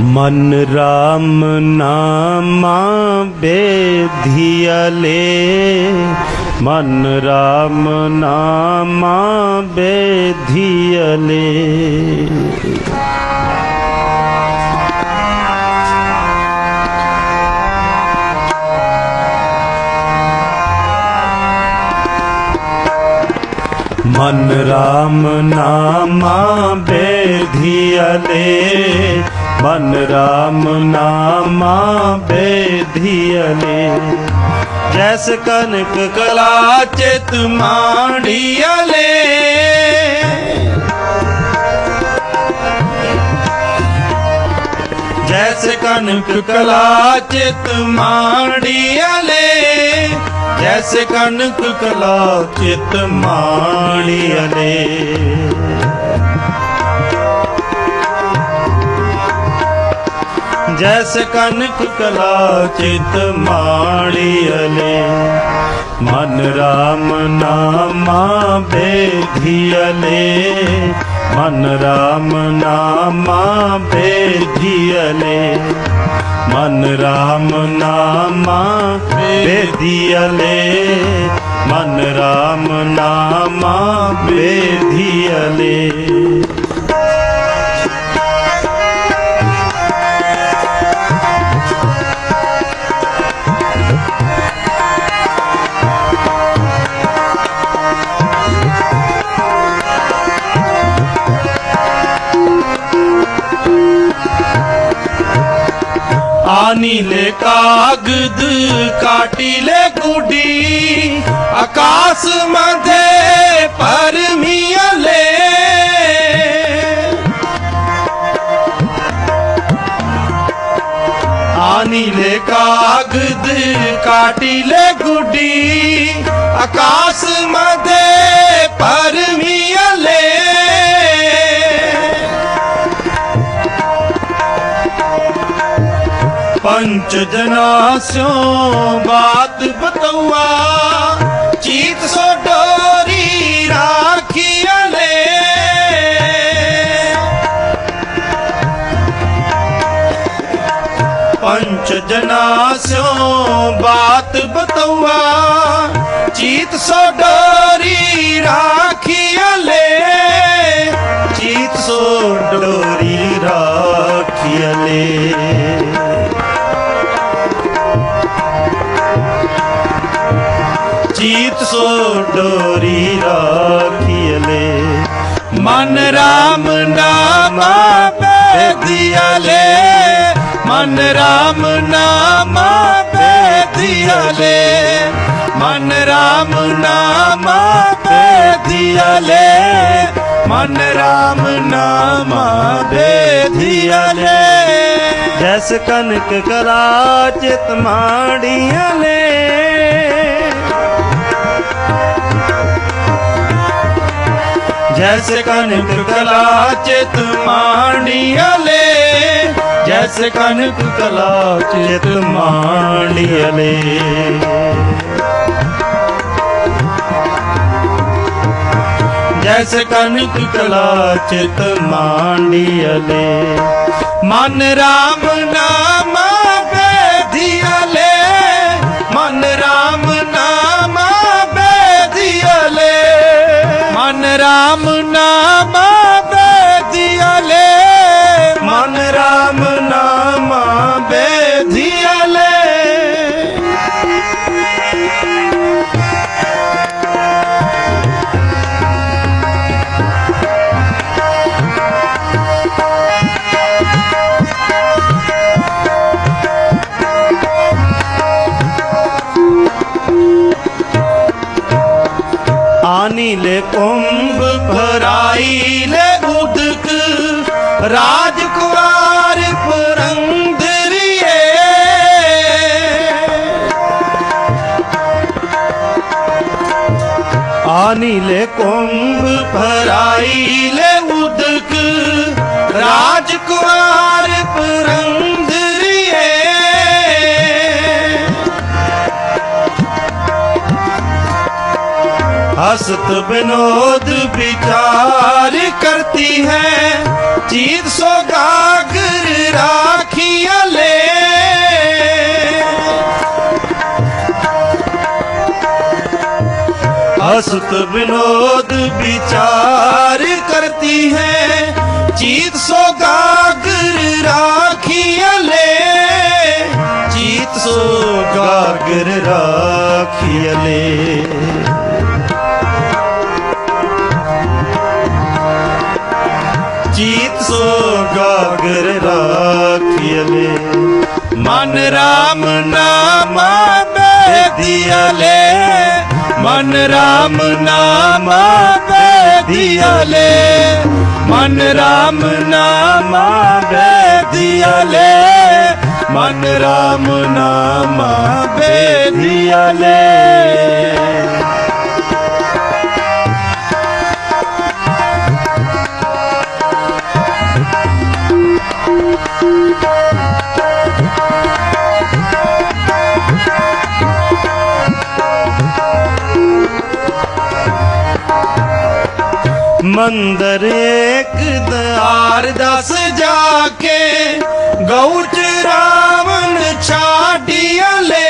ਮਨ ਰਾਮ ਨਾਮਾ ਬੇਧਿਆਲੇ ਮਨ ਰਾਮ ਨਾਮਾ ਬੇਧਿਆਲੇ ਮਨ ਰਾਮ ਨਾਮਾ ਬੇਧਿਆਲੇ ਬਨ ਰਾਮ ਨਾਮਾ ਬੇਧਿਆਲੇ ਜੈਸ ਕਨਕ ਕਲਾ ਚਿਤ ਮਾਂਡੀਆਲੇ ਜੈਸ ਕਨਕ ਕਲਾ ਚਿਤ ਮਾਂਡੀਆਲੇ ਜੈਸ ਕਨਕ ਕਲਾ ਚਿਤ ਮਾਣੀਅਲੇ ਜੈਸ ਕਨਕ ਕਲਾ ਚਿਤ ਮਾਣੀਅਲੇ ਮਨ ਰਾਮ ਨਾਮਾ ਬੇਧਿਅਲੇ ਮਨ ਰਾਮ ਨਾਮਾ ਬੇਧਿਅਲੇ ਮਨ ਰਾਮ ਨਾਮਾ ਬੇਧਿਅਲੇ ਮਨ ਰਾਮ ਨਾਮਾ ਬੇਧਿਅਲੇ ਆਨੀਲੇ ਕਾਗਦ ਕਾਟੀਲੇ ਗੁਡੀ ਆਕਾਸ਼ ਮਧੇ ਪਰਮੀਲੇ ਆਨੀਲੇ ਕਾਗਦ ਕਾਟੀਲੇ ਗੁਡੀ ਆਕਾਸ਼ ਮਧੇ ਪੰਚ ਜਨਾ ਸਿਓ ਬਾਤ ਬਤਵਾ ਚੀਤ ਸੋ ਡੋਰੀ ਰਾਖੀਆਂ ਨੇ। ਪੰਚ ਜਨਾ ਸਿਓ ਬਾਤ ਬਤਵਾ ਚੀਤ ਸੋ ਡੋਰੀ ਰਾਖੀਆਂ ਲੈ ਚੀਤ ਸੋ ਮਨ ਰਾਮ ਨਾਮਾ ਬੇਧਿਆਲੇ ਮਨ ਰਾਮ ਨਾਮਾ ਬੇਧਿਆਲੇ ਮਨ ਰਾਮ ਨਾਮਾ ਬੇਧਿਆਲੇ ਮਨ ਰਾਮ ਨਾਮਾ ਬੇਧਿਆਲੇ ਜੈਸ ਕਨਕ ਕਲਾ ਚਿਤ ਮਾੜੀਆਂ ਲੈ। ਜੈਸ ਕਨਕ ਕਲਾ ਚਿਤ ਮਾਣੀਆਲੇ ਜੈਸ ਕਨਕ ਕਲਾ ਚਿਤ ਮਾਣੀਆਲੇ ਜੈਸ ਕਨਕ ਕਲਾ ਚਿਤ ਮਾਣੀਆਲੇ ਮਨ ਰਾਮ ਨਾਮ ਰਾਮ ਨਾਮ ਬੇਧਿਆਲੇ ਮਨ ਰਾਮ ਨਾਮ ਬੇਧਿਆਲੇ ਆਨੀਲੇ ਕੁੰਭ ਭਰਾਈਲੇ ਉਦਕ ਰਾਜਕੁਮਾਰ ਪੁਰੰਦਰੀਏ ਆਨੀਲੇ ਕੁੰਭ ਭਰਾਈਲੇ ਉਦਕ ਰਾਜਕੁਮਾਰ ਪੁਰੰਦਰੀਏ हसत विनोद विचार करती है। चीर सो गागर राखिया ले। हसत विनोद विचार करती है। चीत सो गागर राखिया ले। चीत सो गागर राखिया ले। ਜੀਤ ਸੋ ਗਾਗਰ ਰਾਖਿਅਲੇ ਮਨ ਰਾਮ ਨਾਮ ਬੇਦੀਅਲੇ ਮਨ ਰਾਮ ਨਾਮ ਬੇਦੀਅਲੇ ਮਨ ਰਾਮ ਨਾਮ ਬੇਦੀਅਲੇ ਮਨ ਰਾਮ ਨਾਮ ਬੇਦੀਅਲੇ ਮੰਦਰ ਇੱਕ ਦਆਰ ਦਸ ਜਾ ਕੇ ਗਊਚ ਰਾਵਣ ਛਾਡੀਅਲੇ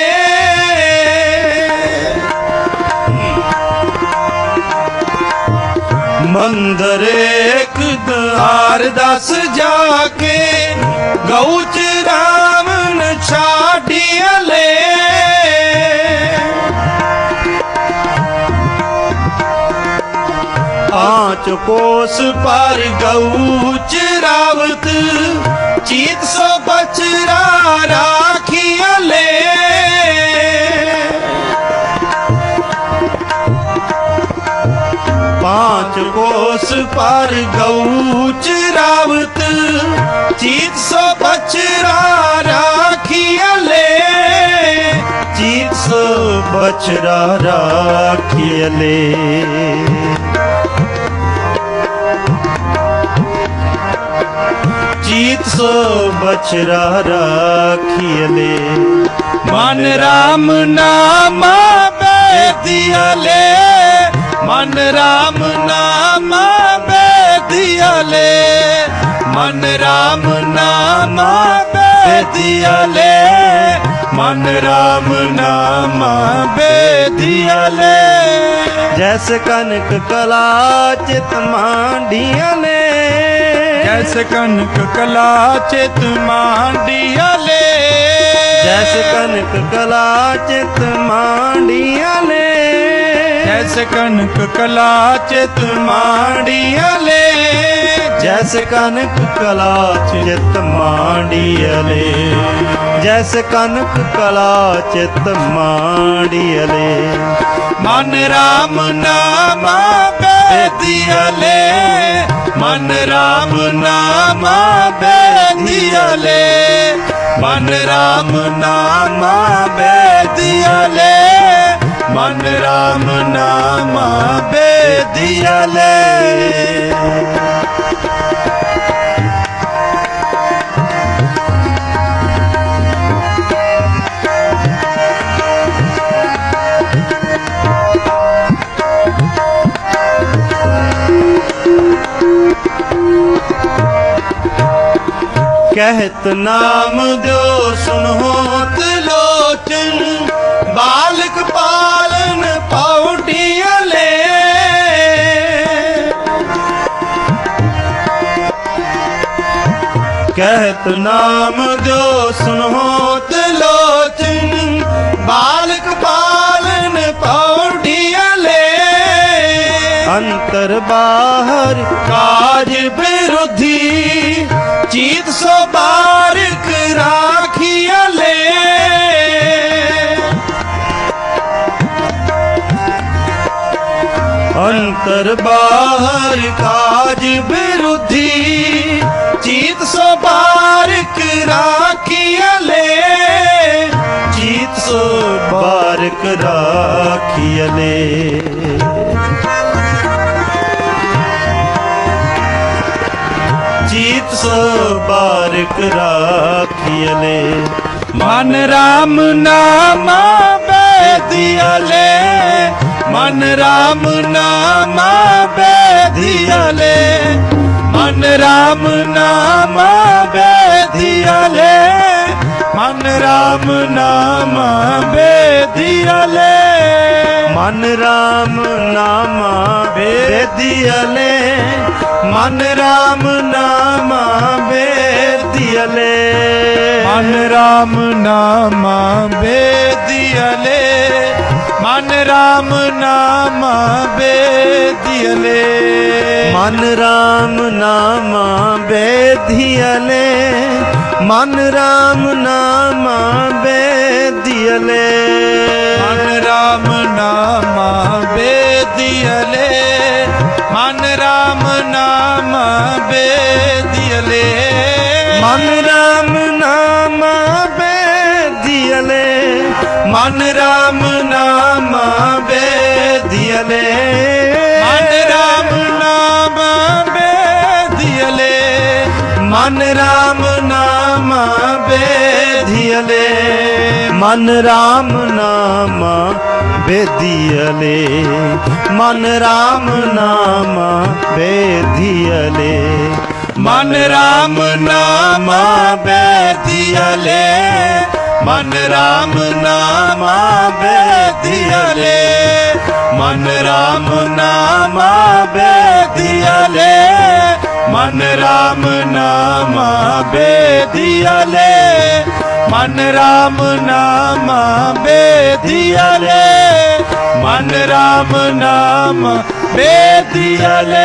ਮੰਦਰ ਇੱਕ ਦਆਰ ਦਸ ਜਾ ਕੇ ਗਊਚ ਰਾਵਣ ਛਾਡੀਅਲੇ ਲੈ। ਕੋਸ ਪਰ ਗਊ ਚਰਾਵਤ ਚੀਤ ਸੋ ਬਚਰਾ ਰਾਖੀਅਲੇ ਪਾਂਚ ਕੋਸ ਪਰ ਗਊ ਚਰਾਵਤ ਚੀਤ ਸੋ ਬਚਰਾ ਰਾਖੀਅਲੇ ਚੀਤ ਸੋ ਬਚਰਾ ਰਾਖੀਅਲੇ ਚੀਤ ਸੋ ਬਚਰਾ ਰਾਖੀਲੇ ਮਨ ਰਾਮ ਨਾਮ ਬੇਦੀਅਲੇ ਮਨ ਰਾਮ ਨਾਮ ਬੇਦੀਅਲੇ ਮਨ ਰਾਮ ਨਾਮ ਬੇਦੀਅਲੇ ਮਨ ਰਾਮ ਨਾਮ ਬੇਦੀਅਲੇ ਜੈਸ ਕਨਕ ਕਲਾ ਚਿਤ ਮਾਂਡੀਆਂ ਨੇ ਜੈਸ ਕਨਕ ਕਲਾ ਚਿਤ ਮਾਂਡੀਆਲੇ ਜੈਸ ਕਨਕ ਕਲਾ ਚਿਤ ਮਾਂਡੀਆਂ ਨੇ ਜੈਸ ਕਨਕ ਕਲਾ ਚਿਤ ਮਾਂਡੀਅਲੇ ਜੈਸ ਕਨਕ ਕਲਾ ਚਿਤ ਮਾਂਡੀਅਲੇ ਜੈਸ ਕਨਕ ਕਲਾ ਚਿਤ ਮਾਂਡੀਅਲੇ ਮਨ ਰਾਮ ਨਾਮ ਬੇਦੀਅਲੇ। ਮਨ ਰਾਮ ਨਾਮ ਬੇਦੀਅਲੇ। ਮਨ ਰਾਮ ਨਾਮ ਬੇਦੀਅਲੇ। ਮਨ ਰਾਮ ਨਾਮ ਬੇਦੀਅਲੇ। ਕਹਿਤ ਨਾਮ ਦਿਓ ਸੁਨਹੋਤ ਲੋਚਨ ਬਾਲਕ ਪਾਲਨ ਪੌਟੀਅਲੇ ਕਹਿਤ ਨਾਮ ਦਿਓ ਸੁਨਹੋਤ ਲੋਚਨ ਬਾਲ ਅੰਤਰ ਬਾਹਰ ਕਾਜ ਵਿਰੋਧੀ ਚੀਤ ਸੋ ਬਾਰਕ ਰਾਖੀਅਲੇ ਅੰਤਰ ਬਾਹਰ ਕਾਜ ਵਿਰੋਧੀ ਚੀਤ ਸੋ ਬਾਰਕ ਰਾਖੀਅਲੇ ਚੀਤ ਸੋ ਬਾਰਕ ਰਾਖੀਅਲੇ ਚੀਤ ਸੋ ਬਾਰਕ ਰਾਖੀਅਲੇ ਮਨ ਰਾਮ ਨਾਮ ਬੇਦੀਅਲੇ ਮਨ ਰਾਮ ਨਾਮ ਬੇਦੀਅਲੇ ਮਨ ਰਾਮ ਨਾਮ ਬੇਦੀਅਲੇ ਮਨ ਰਾਮ ਨਾਮ ਬੇਦੀਅਲੇ ਮਨ ਰਾਮ ਨਾਮ ਬੇਦੀਅਲੇ ਮਨ ਰਾਮ ਨਾਮਾ ਬੇਦੀਅਲੇ ਮਨ ਰਾਮ ਨਾਮ ਬੇਦੀਅਲੇ ਮਨ ਰਾਮ ਨਾਮ ਬੇਦੀਅਲੇ ਮਨ ਰਾਮ ਨਾਮ ਬੇਦੀਅਲੇ ਮਨ ਰਾਮ ਨਾਮਾ ਬੇਦੀਅਲੇ। ਮਨ ਰਾਮ ਨਾਮ ਬੇਦੀਅਲੇ। ਮਨ ਰਾਮ ਨਾਮ ਬੇਦੀਅਲੇ। ਮਨ ਰਾਮ ਨਾਮਾ ਬੇਦੀਅਲੇ। ਮਨ ਰਾਮ ਨਾਮਾ ਬੇਦੀਅਲੇ। ਮਨ ਰਾਮ ਨਾਮ ਬੇਦੀਅਲੇ। ਮਨ ਰਾਮ ਨਾਮ ਬੇਧੀਅਲੇ ਮਨ ਰਾਮ ਨਾਮ ਬੇਧੀਅਲੇ ਮਨ ਰਾਮ ਨਾਮ ਬੇਧੀਅਲੇ ਮਨ ਰਾਮ ਨਾਮ ਬੇਦੀਅਲੇ ਮਨ ਰਾਮ ਨਾਮ ਬੇਦੀਅਲੇ ਮਨ ਰਾਮ ਨਾਮ ਬੇਦੀਅਲੇ ਮਨ ਰਾਮ ਨਾਮ ਬੇਦੀਅਲੇ ਮਨ ਰਾਮ ਨਾਮ ਬੇਦੀਅਲੇ ਮਨ ਰਾਮ ਨਾਮ ਬੇਦੀਅਲੇ